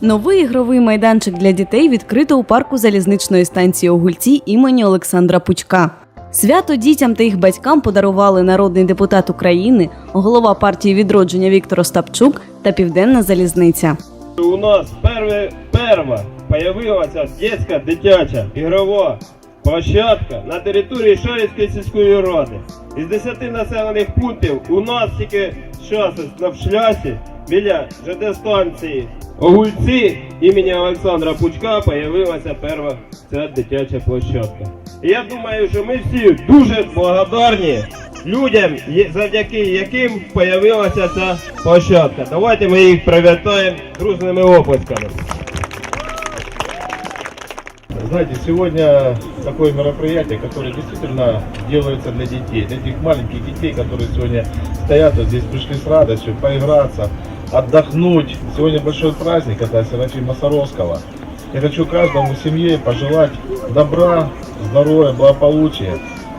Новий ігровий майданчик для дітей відкрито у парку залізничної станції Огульці імені Олександра Пучка. Свято дітям та їх батькам подарували народний депутат України, голова партії відродження Віктор Остапчук та Південна залізниця. У нас перше, перва появилася детська дитяча ігрова площадка на території Шарівської сільської ради. Із 10 населених пунктів у нас тільки зараз на шлясі біля ЖД станції Огульці імені Олександра Пучка появилася перша ця дитяча площадка. Я думаю, що ми всі дуже благодарні людям, завдяки яким появилася ця площадка. Давайте ми їх привітаємо дружними оплесками. Знаете, сегодня такое мероприятие, которое действительно делается для детей, для этих маленьких детей, которые сегодня стоят вот здесь, пришли с радостью поиграться, отдохнуть. Сегодня большой праздник, это Серафима Саровского. Я хочу каждому семье пожелать добра, здоровья, благополучия,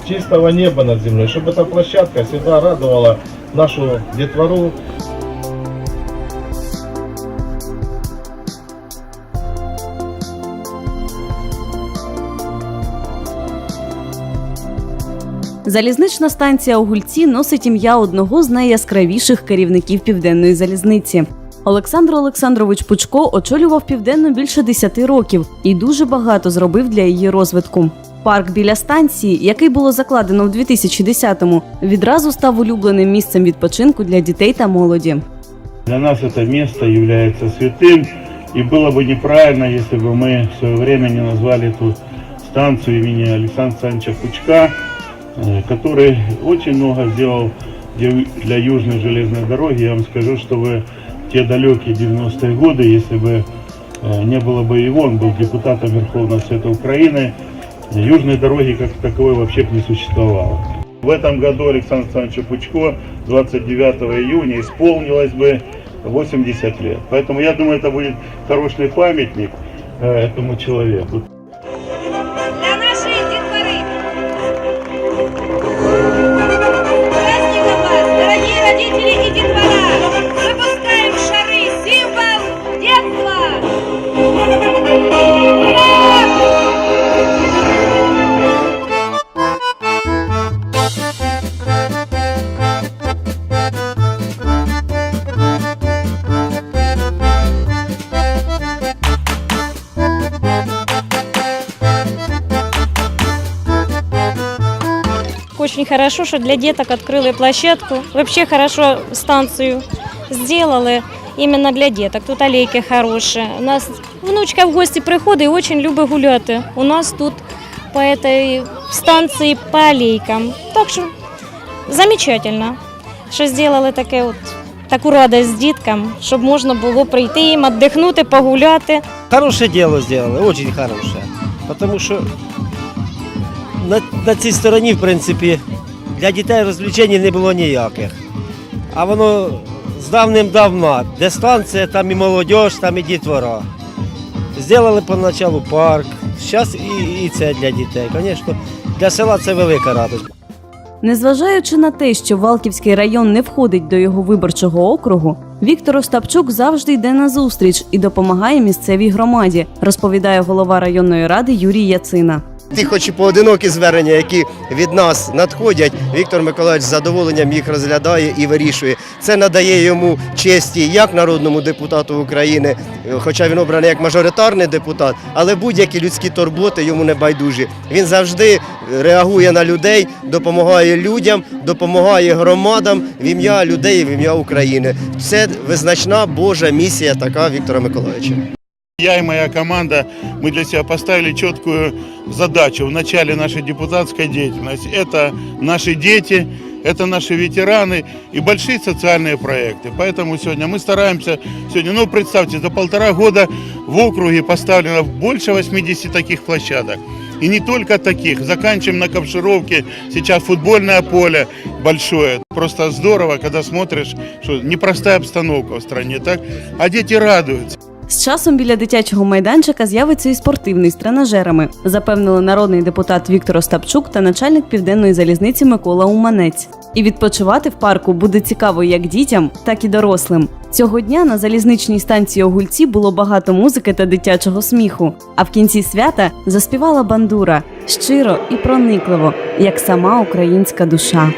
чистого неба над землей, чтобы эта площадка всегда радовала нашу детвору, Залізнична станція Огульці носить ім'я одного з найяскравіших керівників південної залізниці. Олександр Олександрович Пучко очолював південну більше 10 років і дуже багато зробив для її розвитку. Парк біля станції, який було закладено в 2010-му, відразу став улюбленим місцем відпочинку для дітей та молоді. Для нас это место является святым, и было бы неправильно, если бы мы в свое время не назвали эту станцию имени Александра Александровича Пучка, э, Который очень много сделал для Южной железной дороги. Я вам скажу, что в те далекие 90-е годы, если бы э, не было бы его, он был депутатом Верховного Совета Украины, Южной дороги как таковой вообще бы не существовало. В этом году Александру Александровичу Пучко 29 июня исполнилось бы 80 лет. Поэтому я думаю, это будет хороший памятник э, этому человеку. Очень хорошо, что для деток открыли площадку. Вообще хорошо станцию сделали именно для деток. Тут аллейки хорошие. У нас внучка в гости приходит и очень любит гуляти. У нас тут по этой станции по аллейкам. Так что замечательно, що зробили таке от, таку радість діткам, щоб можна було прийти їм, віддихнути, погуляти. Хорошее дело сделали, очень хорошее. Потому що на, на цій стороні, в принципі, для дітей розвлечень не було ніяких. А воно з давним-давна, де станція, там і молодь, там і дітвора. Зробили поначалу парк, зараз і, і це для дітей. Звісно, для села це велика радість. Незважаючи на те, що Валківський район не входить до його виборчого округу, Віктор Остапчук завжди йде на зустріч і допомагає місцевій громаді, розповідає голова районної ради Юрій Яцина. Ті, хоч і поодинокі звернення, які від нас надходять, Віктор Миколаївич з задоволенням їх розглядає і вирішує. Це надає йому честі як народному депутату України, хоча він обраний як мажоритарний депутат, але будь-які людські турботи йому не байдужі. Він завжди реагує на людей, допомагає людям, допомагає громадам в ім'я людей, в ім'я України. Це визначна Божа місія така Віктора Миколаївича. Я и моя команда, мы для себя поставили четкую задачу в начале нашей депутатской деятельности. Это наши дети, это наши ветераны и большие социальные проекты. Поэтому сегодня мы стараемся, сегодня, ну представьте, за полтора года в округе поставлено больше 80 таких площадок. И не только таких. Заканчиваем на Ковшировке. Сейчас футбольное поле большое. Просто здорово, когда смотришь, что непростая обстановка в стране, так? А дети радуются. З часом біля дитячого майданчика з'явиться і спортивний з тренажерами, запевнили народний депутат Віктор Остапчук та начальник південної залізниці Микола Уманець. І відпочивати в парку буде цікаво як дітям, так і дорослим. Цього дня на залізничній станції Огульці було багато музики та дитячого сміху. А в кінці свята заспівала бандура щиро і проникливо, як сама українська душа.